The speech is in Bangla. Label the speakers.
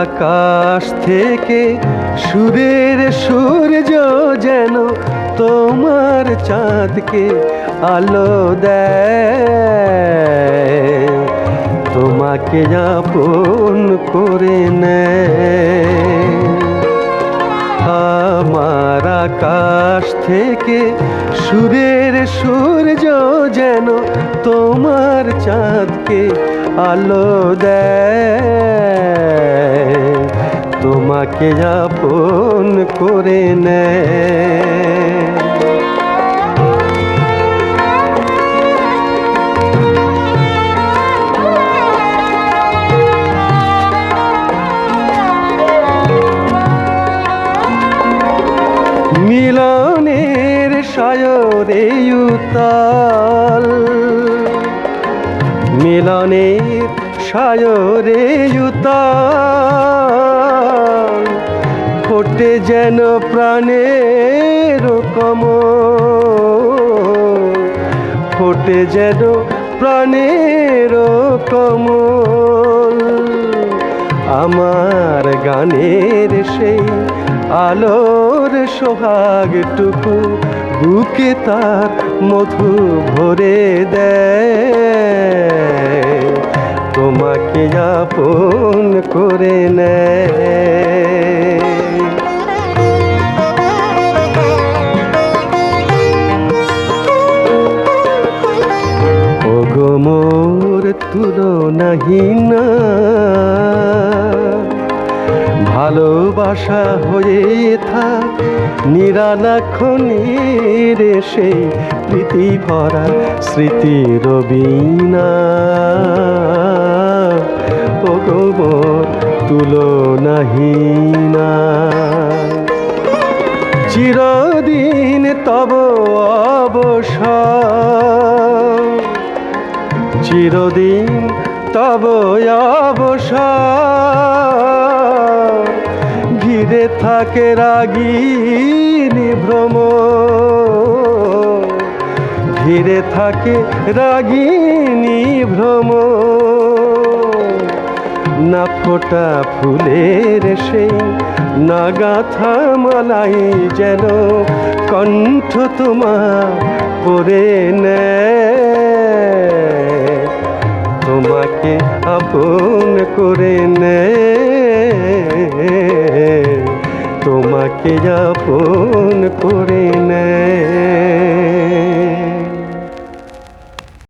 Speaker 1: আকাশ থেকে সুরের সূর্য যেন তোমার চাঁদকে আলো দেয়। তোমাকে আপন করে নেয়। আকাশ থেকে সুরের সূর্য যেন তোমার চাঁদকে আলো দেয়। তোমাকে আপন করে নেয়। সায়রে উতাল মিলনের সায়রে উতাল ফোটে যেন প্রাণের কম ফোটে যেন প্রাণের কমল। আমার গানের সেই আলোর সোহাগটুকু বুকে তার মধু ভরে দেয়। তোমাকে আপন করে নেয়। মোর তুলনাহীনা ভালোবাসা হয়ে থাক নিরালাক্ষণের সেই প্রীতি ভরা স্মৃতি রবীনা ওগো মোর তুলনাহীনা চিরদিন তব অবসর, চিরদিন তব অবসর। ঘিরে থাকে রাগিনী ভ্রম। ঘিরে থাকে রাগিনী ভ্রম। না ফোটা ফুলের সেই না গাথা মালাই যেন কণ্ঠ তোমার পরে নেয়। তোমাকে আপন করে নেয়। তোমাকে যাপন করে নেয়।